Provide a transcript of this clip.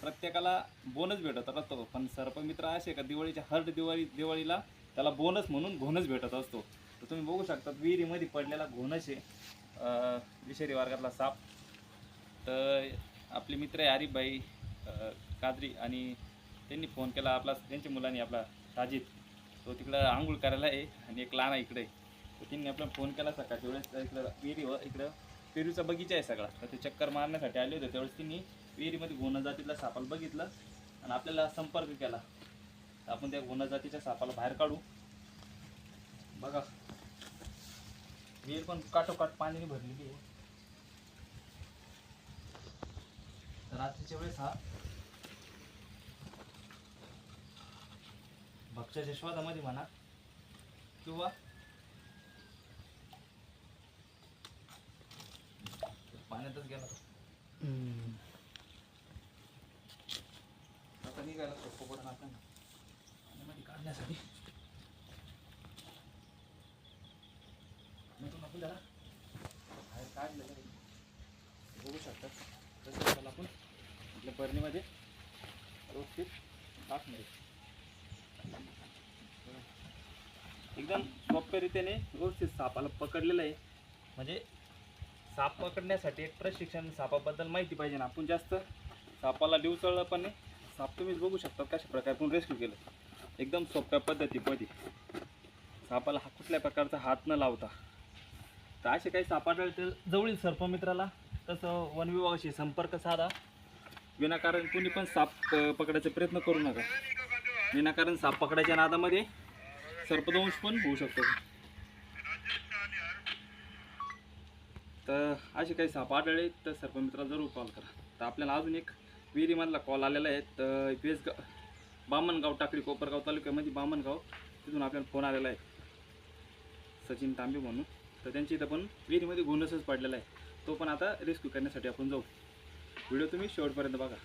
प्रत्येकाला बोनस भेटत असतो. पण सर्पमित्र असे का दिवाळीच्या हर दिवाळी दिवाळीला त्याला बोनस म्हणून घोणच भेटत असतो. तर तुम्ही बघू शकता विहिरीमध्ये पडलेला घोणच आहे. विषारी वर्गातला साप. तर आपले मित्र आहे आरिफबाई कादरी आणि त्यांनी फोन केला आपला त्यांच्या मुलांनी आपला साजिद. तो तिकडं आंघोळ करायला आहे आणि एक लहान आहे इकडे. तर त्यांनी आपला फोन केला सकाळच्या वेळेस. इकडं विहिरीवर इकडं पेरूचा बगीचा आहे सगळा. तर ते चक्कर मारण्यासाठी आले होते. त्यावेळेस त्यांनी विहिरीमध्ये गोना जातीतल्या सापाला बघितलं आणि आपल्याला संपर्क केला. तर आपण त्या गोना जातीच्या सापाला बाहेर काढू. बघा. विहीर पण काटोकाट पाण्याने भरलेली आहे. रात्रीच्या वेळेस हा भक्ष्याच्या शोधामध्ये म्हणा किंवा पाण्यातच गेला तो. आता निघायला सोपं पडून आपल्याला काढण्यासाठी बाहेर काढलेलं बघू शकता तसं त्याला आपण आपल्या बरणीमध्ये व्यवस्थित टाकणार एकदम सोप्या रीतीने व्यवस्थित सापाला पकडलेलं आहे. म्हणजे साप पकडण्यासाठी एक प्रशिक्षण सापाबद्दल माहिती पाहिजे ना. आपण जास्त सापाला डिवचळलं पण नाही. साप तुम्हीच बघू शकता कशा प्रकारे आपण रेस्क्यू केलं. एकदम सोप्या पद्धतीमध्ये. सापाला हा कुठल्या प्रकारचा हात न लावता. तर असे काही साप आढळतील जवळील सर्पमित्राला तसं वनविभागाशी संपर्क साधा. विनाकारण कुणी पण साप पकडायचा प्रयत्न करू नका. विनाकारण साप पकडायच्या नादामध्ये सर्पदंश पण होऊ शकतो. तर असे काही साप आढळले तर सर्पमित्राला जरूर कॉल करा. तर आपल्याला अजून एक विहिरीमधला कॉल आलेला आहे. तर वेसगाव बामणगाव टाकळी कोपरगाव तालुक्यामध्ये बामणगाव तिथून आपल्याला फोन आलेला आहे. सचिन तांबे म्हणून. तर त्यांची इथं पण विहिरीमध्ये गुन्हसच पडलेला आहे. तो पण आता रेस्क्यू करण्यासाठी आपण जाऊ. व्हिडिओ तुम्ही शेवटपर्यंत बघा.